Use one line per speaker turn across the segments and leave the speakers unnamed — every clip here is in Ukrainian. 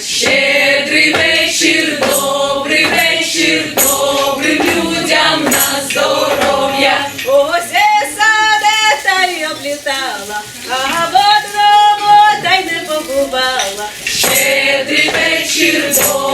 Щедрий вечір, добрий вечір, добрим людям на здоров'я.
ось саде та й облітала, а в одному та й не побувала.
Щедрий вечір, добрий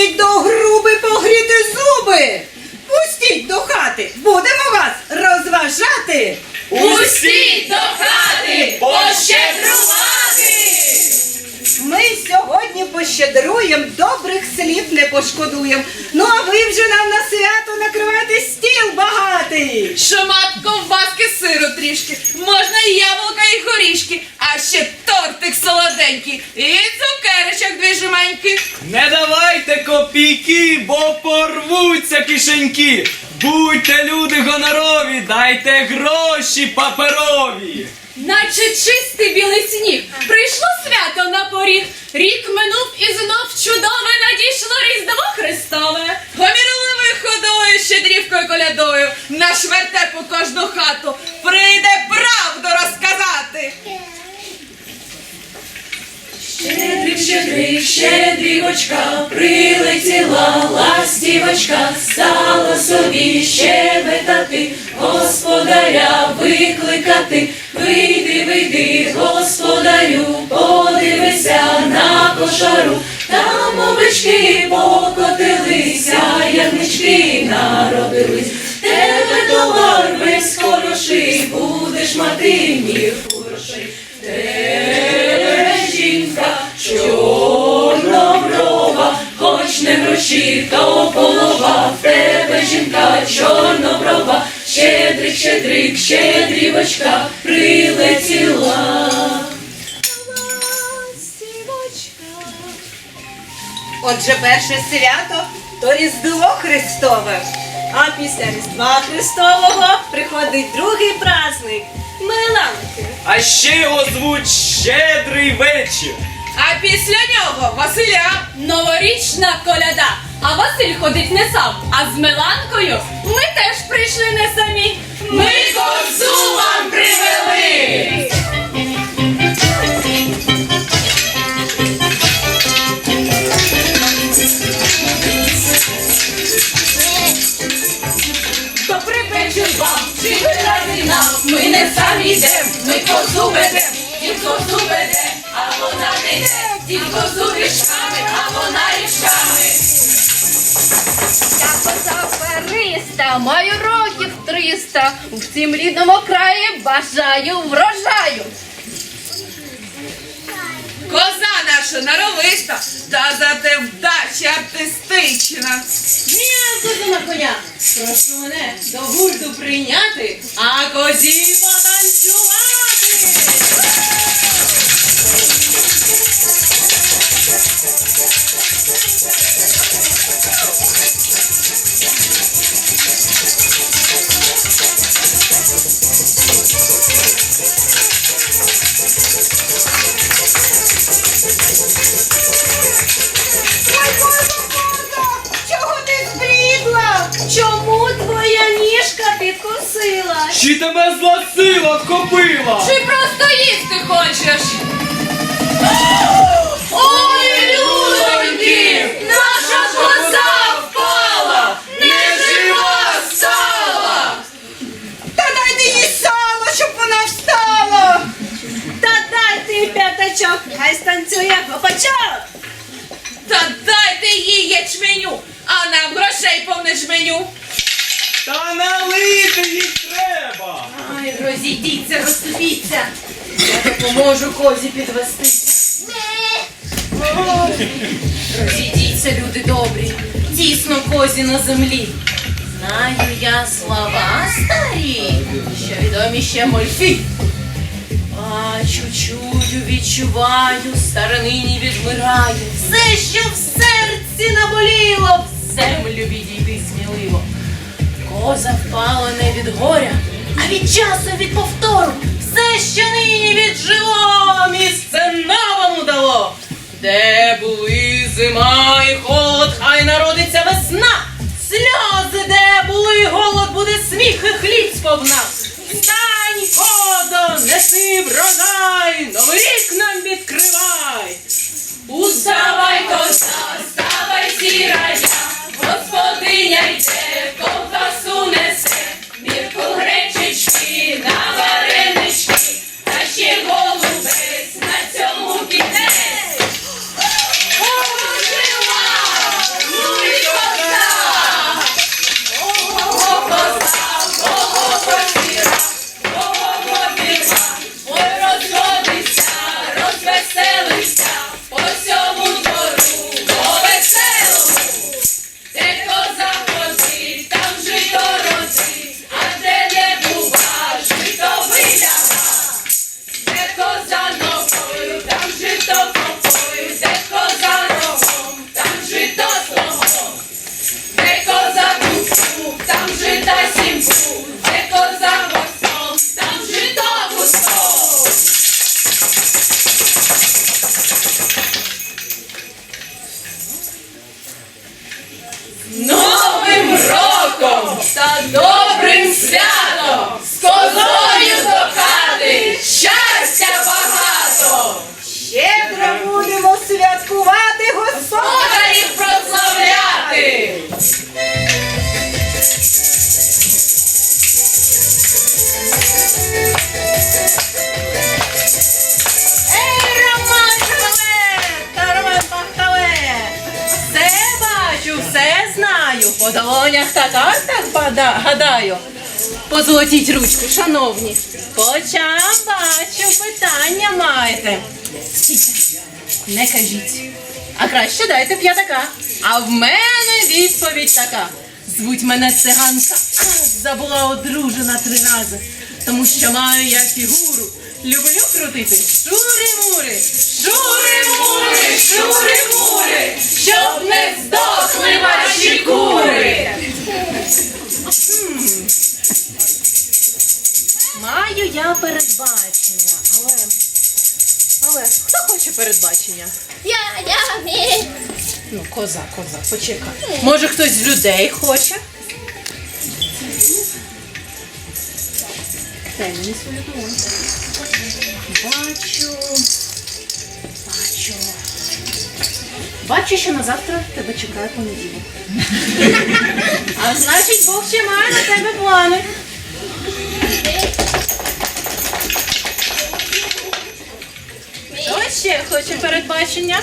пустіть до груби погріти зуби, пустіть до хати, будемо вас розважати.
Усі до хати пощедрувати!
Ми сьогодні пощедруєм, добрих слів не пошкодуєм. Ну а ви вже нам на свято накривайте стіл багатий.
Шмат ковбаски сиру трішки, можна і яблука, і горішки, а ще тортик солоденький, і цукерочок дві жменьки.
Не давайте копійки, бо порвуться кишеньки. Будьте люди гонорові, дайте гроші паперові.
Наче чистий білий сніг, прийшло свято на поріг. Рік минув і знов чудове надійшло Різдво Христове. Гомірливою ходою, щедрівкою колядою, наш вертеп у кожну хату прийде
Щедрик, щедрівочка, прилетіла ластівочка, стала собі щебетати, господаря викликати. Вийди, вийди, господарю, подивися на кошару, там овечки покотилися, ягнички народились. Тебе товар весь хороший, будеш мати мір гроші, то полова. В тебе жінка чорноброва, щедрик, щедрик, щедрівочка прилетіла.
Отже, перше свято то Різдво Христове. А після Різдва Христового приходить другий праздник Миланки.
А ще його звуть Щедрий вечір.
А після нього Василя новорічна коляда. А Василь ходить не сам, а з Миланкою. Ми теж прийшли не самі.
Ми козу вам привели. Добрий вечір вам, чи ви раді нам? Ми не самі йдем, ми козу ведем, дід козу веде, а вона не йде, дід козу
маю років триста. В цім рідному краї бажаю врожаю.
Коза наша норовиста, та зате вдача артистична. Ні, козу на коня, прошу мене до гурту прийняти, а козі потанцювати.
Чому твоя ніжка підкусила?
Чи тебе зла сила вхопила?
Чи просто їсти хочеш?
що я почала. Та дайте їй ячменю, а нам грошей повне жменю.
Та налити їх треба.
Ай, розійдіться, розступіться. Я допоможу козі підвести. Розійдіться, люди добрі, тісно козі на землі. Знаю я слова старі, що відомі ще мольфі. Бачу, чую, відчуваю, старинині відмирає. Все, що в серці наболіло, в землю відійди сміливо. Коза впала не від горя, а від часу, від повтору. Все, що нині віджило, місце новому дало. Де були зима і холод, хай народиться весна. Сльози, де були голод, буде сміх і хліб сповна. Врожай, новий рік нам відкривай.
Уставай, коса, ставай, сірая,
долонях та бада- гадаю. Позолотіть ручку, шановні. По очам бачу, питання маєте. Не кажіть. А краще дайте п'ятака. А в мене відповідь така. Звуть мене циганка, забула одружена три рази. Тому що маю я фігуру. Люблю крутити шури-мури,
Шури-мури,
Маю я передбачення, але. Але хто хоче передбачення?
Я, я, мій.
Ну, коза, коза, почекай. Може хтось з людей хоче? Дай мені свою долоньку. Бачу. Бачу. Бачу, що на завтра тебе чекає понеділок. А значить, Бог ще має на тебе плани. Хто ще хоче передбачення?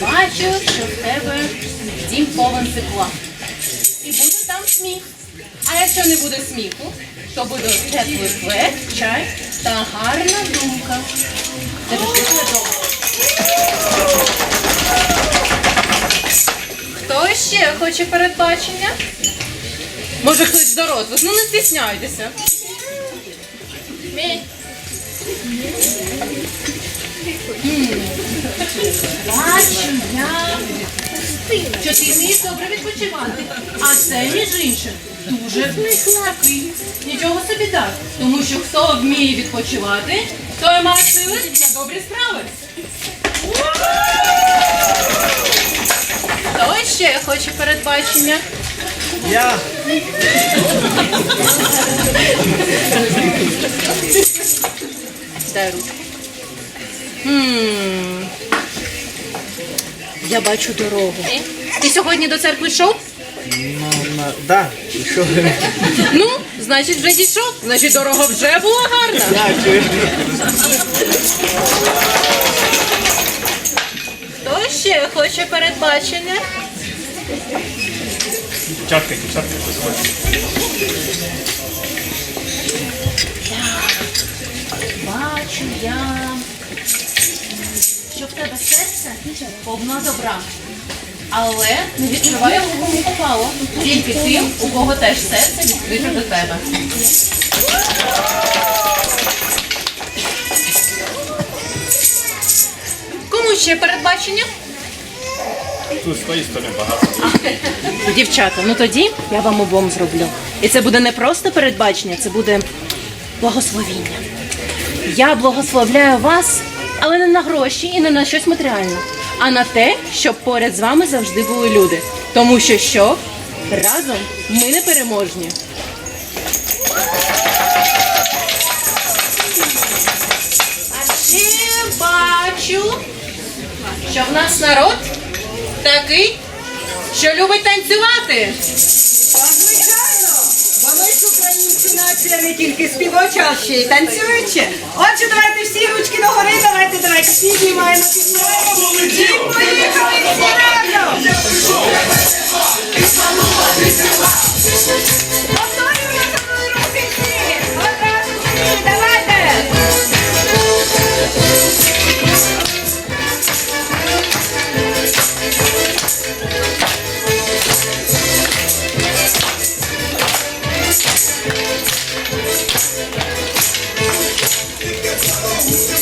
Бачу, що в тебе дім повен тепла. І буде там сміх. А якщо не буде сміху, то буде теплий хлеб, чай та гарна думка. Ж буде добре. Хто ще хоче передбачення? Може хтось з дорослих, ну не стісняйтеся. Бачу я, що ти вмієш добре відпочивати. А це, між іншим, дуже такий. Нічого собі так. Тому що хто вміє відпочивати, той має сили на добрі справи. Хто передбачення?
Я.
Дай руку. Я бачу дорогу. Ти сьогодні до церкви йшов?
Ну, на, да, і що ви?
Ну, значить, вже дійшов. Значить, дорога вже була гарна.
Дякую.
Хто ще хоче передбачення?
Дівчатка, дівчатка, заходьте.
Бачу я, що в тебе серце повно добра. Але не відкриваю, кому попало. Тільки тим, у кого теж серце відкрите до тебе. Кому ще передбачення?
Тут з тої сторони багато.
Дівчата, ну тоді я вам обом зроблю. І це буде не просто передбачення, це буде благословіння. Я благословляю вас, але не на гроші і не на щось матеріальне, а на те, щоб поряд з вами завжди були люди. Тому що що? Разом ми не переможні. А ще бачу, що в нас народ такий, що любить танцювати.
Звичайно. Бо ми нація не тільки співоча, а ще й танцююча. Отже, давайте всі ручки догори, давайте, давайте, всі разом.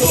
А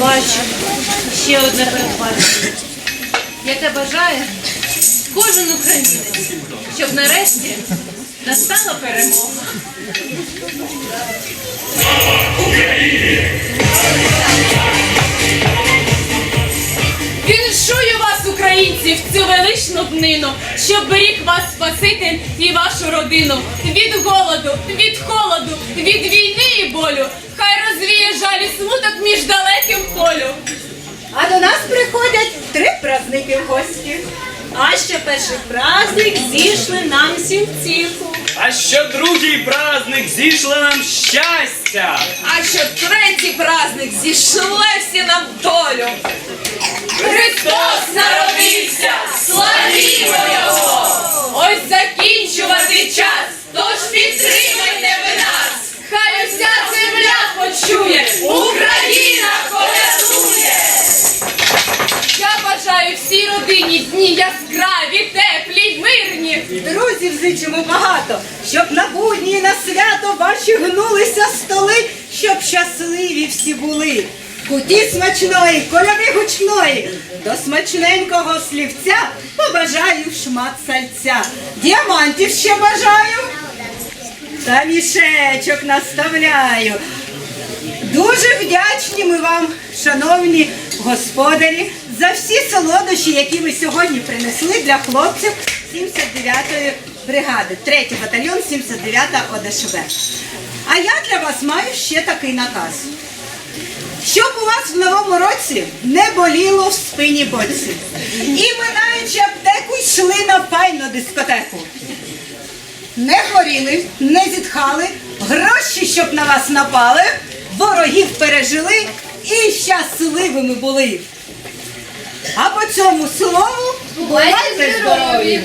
Бачу. Ще одне передбачення. Яке бажає кожен українець, щоб нарешті настала перемога. Віншую величну днину, щоб беріг вас Спаситель і вашу родину від голоду, від холоду, від війни і болю. Хай розвіє жаль і смуток між далеким полю.
А до нас приходять три праздники в гості. А ще перший праздник зійшли нам втіху.
А що другий праздник зійшло нам щастя.
А що третій праздник зійшли всі нам долю. Христос народився, славімо Його! Ось закінчувати час, тож підтримайте ви нас! Хай уся земля почує, Україна колядує! Я бажаю всій родині дні яскраві, теплі й мирні.
Друзів зичимо багато, щоб на будні і на свято ваші гнулися столи, щоб щасливі всі були. Куті смачної, коляди гучної, до смачненького слівця побажаю шмат сальця. Діамантів ще бажаю. Та мішечок наставляю. Дуже вдячні ми вам, шановні господарі, за всі солодощі, які ви сьогодні принесли для хлопців 79-ї бригади, 3-й батальйон 79-та ОДШБ. А я для вас маю ще такий наказ. Щоб у вас в новому році не боліло в спині боці. І минаючи аптеку, йшли на файну дискотеку. Не хворіли, не зітхали, гроші, щоб на вас напали, ворогів пережили і щасливими були. А по цьому слову бувайте здорові!